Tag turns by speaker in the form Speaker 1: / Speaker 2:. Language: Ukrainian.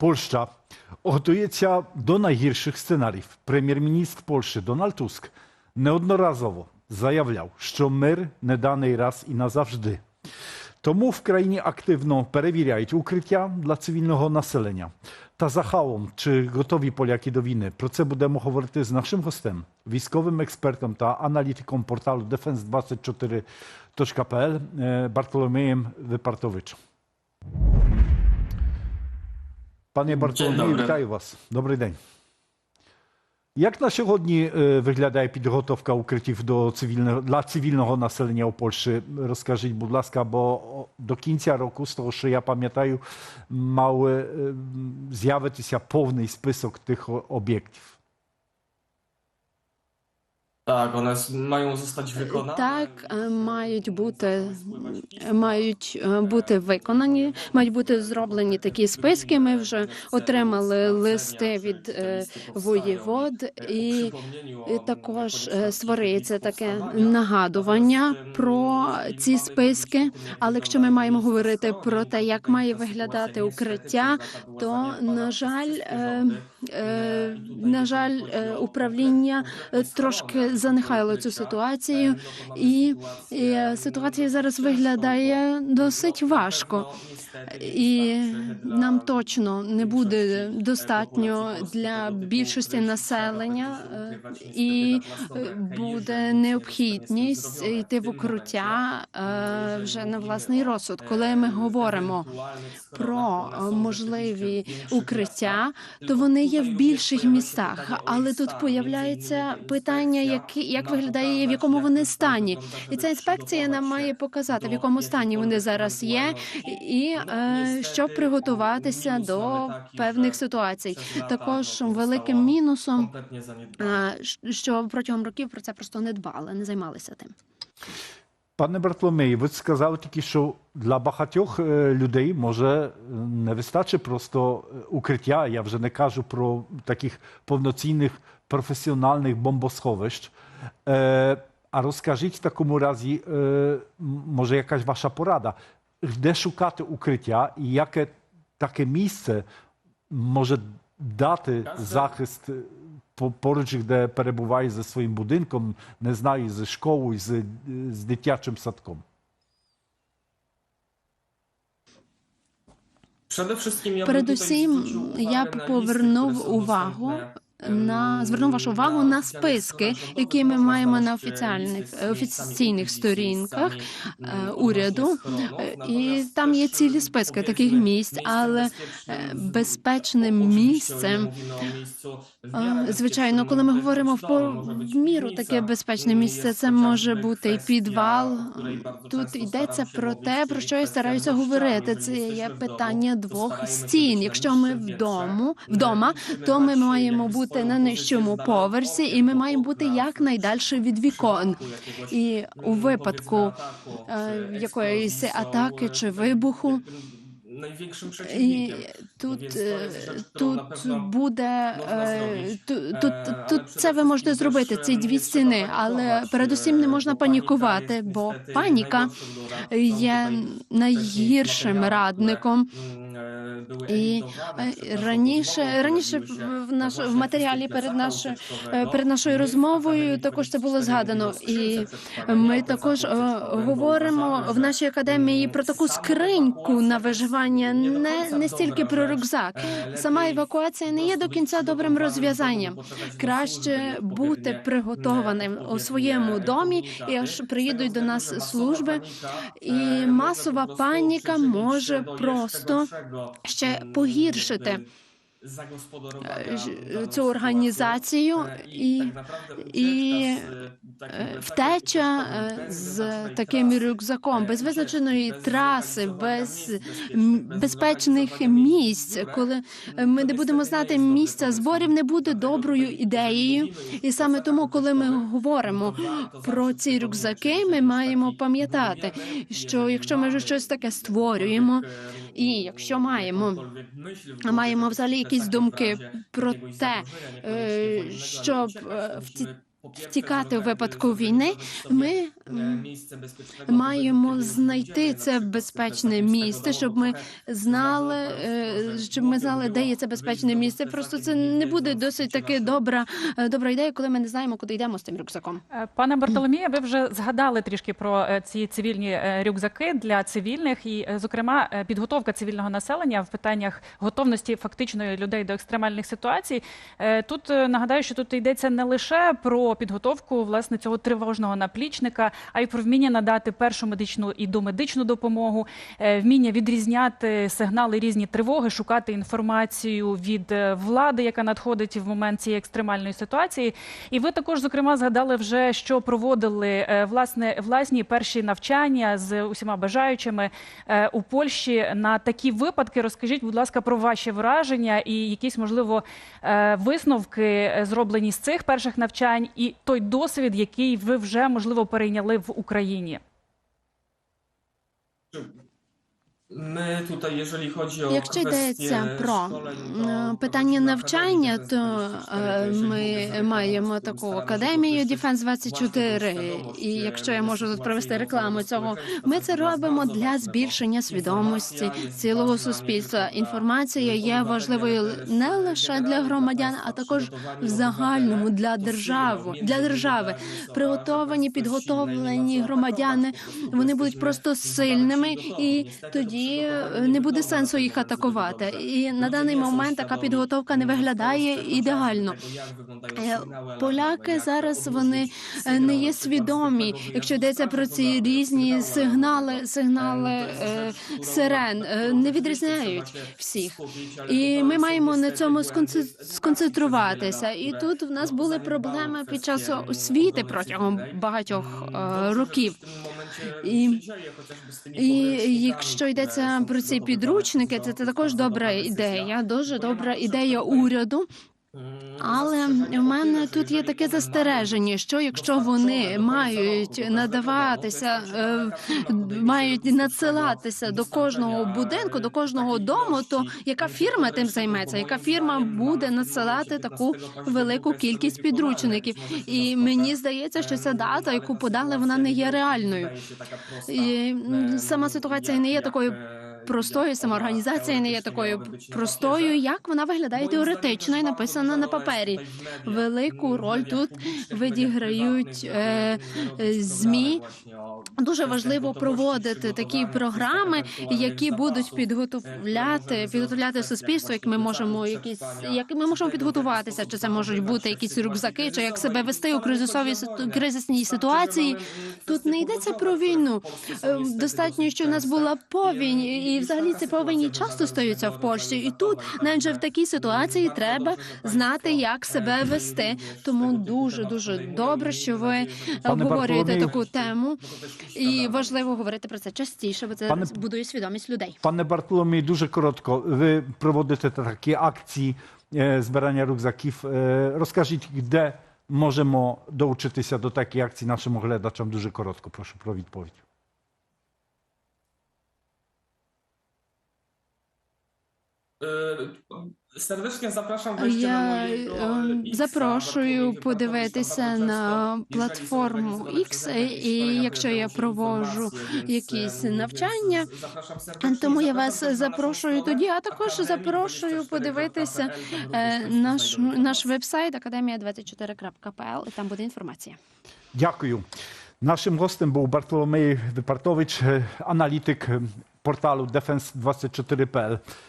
Speaker 1: Польща готується до найгірших сценаріїв. Прем'єр-міністр Польщі Дональд Туск неодноразово заявляв, що мир не даний раз і назавжди. Тому в країні активно перевіряють укриття для цивільного населення. Та загалом, чи готові поляки до війни? Про це будемо говорити з нашим гостем, військовим експертом та аналітиком порталу defense24.pl е, Бартоломеєм Випартовичем. Пане Бартоломею,
Speaker 2: добрий.
Speaker 1: вітаю вас. Добрий день. Як на сьогодні е, виглядає підготовка укриттів до цивільного для цивільного населення у Польщі? Розкажіть, будь ласка, бо о, до кінця року, з того, що я пам'ятаю, мав е, м, з'явитися повний список тих о- об'єктів.
Speaker 2: Tak, one s- mają zostać.
Speaker 3: Так, е, мають бути мають е, бути виконані, мають бути зроблені такі списки. Ми вже отримали листи від е, воєвод, і також е, створюється таке нагадування про ці списки. Але якщо ми маємо говорити про те, як має виглядати укриття, то на жаль, на жаль, управління трошки занехайло цю ситуацію, і, і ситуація зараз виглядає досить важко. І нам точно не буде достатньо для більшості населення, і буде необхідність йти в укриття е, вже на власний розсуд. Коли ми говоримо про можливі укриття, то вони є в більших містах. Але тут появляється питання, як, як виглядає, в якому вони стані, і ця інспекція нам має показати, в якому стані вони зараз є, і е, щоб приготуватися до певних ситуацій. Також великим мінусом, е, що протягом років про це просто не дбали, не займалися тим.
Speaker 1: Пане Бартоломею, ви сказали тільки, що для багатьох е, людей може е, не вистачить просто е, укриття. Я вже не кажу про таких повноцінних професіональних бомбосховищ. А розкажіть в такому разі, може якась ваша порада, де шукати укриття і яке таке місце може дати захист поруч, де перебуває за своїм будинком, не знаю, з школою, з, з дитячим садком.
Speaker 3: Передусім, я б повернув увагу на звернув вашу увагу
Speaker 2: на
Speaker 3: списки, які ми маємо на
Speaker 2: e,
Speaker 3: офіціальних офіційних сторінках е, уряду,
Speaker 2: mm,
Speaker 3: Е, і там є цілі
Speaker 2: e,
Speaker 3: списки таких місць, але е, безпечним місцем. Звичайно, коли ми говоримо в міру таке безпечне
Speaker 2: mm,
Speaker 3: місце, це може бути і підвал. Тут йдеться про те, про що я стараюся говорити. Це є питання двох стін. Якщо ми вдома,
Speaker 2: musimy
Speaker 3: то ми маємо
Speaker 2: jakby
Speaker 3: бути на нижчому поверсі, і ми маємо бути якнайдальше від вікон. І у випадку е, якоїсь атаки чи вибуху. І тут, е, тут буде
Speaker 2: можна
Speaker 3: е, тут, тут це ви можете зробити. Ці дві стіни, але передусім не можна панікувати, бо паніка є найгіршим радником.
Speaker 2: Były
Speaker 3: І е, раніше, раніше в наш в матеріалі перед нашою перед нашою розмовою також це було згадано. І ми також е, говоримо в нашій академії про таку скриньку на виживання,
Speaker 2: не
Speaker 3: не, стільки про рюкзак.
Speaker 2: Е,
Speaker 3: Сама евакуація не є до кінця добрим розв'язанням. Краще бути приготованим у своєму домі, і аж приїдуть до нас служби, і
Speaker 2: е,
Speaker 3: масова паніка може просто ще погіршити цю організацію.
Speaker 2: E,
Speaker 3: і, і
Speaker 2: e,
Speaker 3: е, втеча е, з таким рюкзаком,
Speaker 2: e,
Speaker 3: без визначеної траси, без безпечних місць, коли е, ми не будемо знати місця зборів, не буде доброю ідеєю. І саме тому, коли ми говоримо про ці рюкзаки, ми маємо пам'ятати, що якщо ми вже щось таке створюємо, і
Speaker 2: e,
Speaker 3: якщо маємо маємо взагалі якісь думки про те, е, щоб
Speaker 2: uciekać,
Speaker 3: е, втікати у випадку війни, ми маємо знайти це безпечне місце, щоб ми знали, е, щоб ми знали, де є це безпечне місце. Просто це не буде досить таки добра, е, добра ідея, коли ми не знаємо, куди йдемо з тим рюкзаком.
Speaker 4: Е, Пане Бартоломія, ви вже згадали трішки про ці цивільні рюкзаки для цивільних, і, зокрема, підготовка цивільного населення в питаннях готовності фактичної людей до екстремальних ситуацій. Тут нагадаю, що тут йдеться не лише про підготовку власне цього тривожного наплічника, а й про вміння надати першу медичну і домедичну допомогу, е, вміння відрізняти сигнали різні тривоги, шукати інформацію від е, влади, яка надходить в момент цієї екстремальної ситуації. І ви також, зокрема, згадали вже, що проводили е, власне власні перші навчання з усіма бажаючими у Польщі на такі випадки. Розкажіть, будь ласка, про ваші враження і якісь можливо висновки зроблені з цих перших навчань, і той досвід, який ви вже можливо перейняли в Україні.
Speaker 2: Chodzi o
Speaker 3: Якщо йдеться про е, питання навчання, то
Speaker 2: Defense 24,
Speaker 3: е,
Speaker 2: jeżeli
Speaker 3: ми маємо таку академію Defense
Speaker 2: właśnie
Speaker 3: 24.
Speaker 2: tą
Speaker 3: І якщо я можу тут провести рекламу цього, ми це робимо для збільшення свідомості цілого суспільства. Інформація є важливою не лише для громадян, а також в загальному для держави, для держави. Приготовані, підготовлені громадяни, вони будуть просто сильними, і
Speaker 2: Niestety,
Speaker 3: тоді е, не буде сенсу їх атакувати. І на даний момент така підготовка не виглядає ідеально. Е, Поляки зараз вони е, не є свідомі, якщо йдеться про ці різні сигнали, сигнали е,
Speaker 2: Е,
Speaker 3: сирен, е, не відрізняють всіх. І ми маємо на цьому сконцентруватися. І тут в нас були проблеми під час освіти протягом багатьох
Speaker 2: Mm,
Speaker 3: е, років. І- І якщо йдеться
Speaker 2: są
Speaker 3: про ці підручники, це, це також добра ідея, дуже добра ідея уряду. Але в мене тут є таке застереження, що якщо вони мають надаватися, е, мають надсилатися до кожного будинку, до кожного дому, то яка фірма тим займеться? Яка фірма буде надсилати таку велику кількість підручників? І мені здається, що ця дата, яку подали, вона не є реальною. І сама ситуація не є такою простою, сама організація не є такою простою, як вона виглядає теоретично і написана на папері. Велику роль тут відіграють е, е, змі. Дуже важливо проводити такі програми, які будуть підготовляти, підготовляти суспільство, як ми можемо якісь, як ми можемо підготуватися, чи це можуть бути якісь рюкзаки, чи як себе вести у кризисовій кризисній ситуації. Тут не йдеться про війну. Е, Достатньо, що в нас була повінь, і взагалі ці повені часто стаються в Польщі. І тут, навіть в такій ситуації, треба знати, як себе вести. Тому дуже дуже добре, що ви обговорюєте таку тему. І важливо говорити про це частіше, бо це
Speaker 1: Пане-
Speaker 3: будує свідомість людей.
Speaker 1: Пане Бартоломій, дуже коротко. Ви проводите такі акції е, збирання рюкзаків. Е, Розкажіть, де можемо долучитися до таких акцій нашим глядачам? Дуже коротко, прошу про відповідь.
Speaker 2: Zapraszam wejście
Speaker 3: Я
Speaker 2: na mojego
Speaker 3: е,
Speaker 2: X,
Speaker 3: запрошую подивитися на платформу X, і якщо я
Speaker 2: więc,
Speaker 3: якісь навчання, тому я вас запрошую тоді, а також запрошую
Speaker 2: 24.pl,
Speaker 3: подивитися е, наш наш
Speaker 2: informacje.
Speaker 3: вебсайт академія24.pl, і там буде інформація.
Speaker 1: Дякую. Нашим гостем був Бартоломей Випартович, е, аналітик е, порталу Defense24.pl.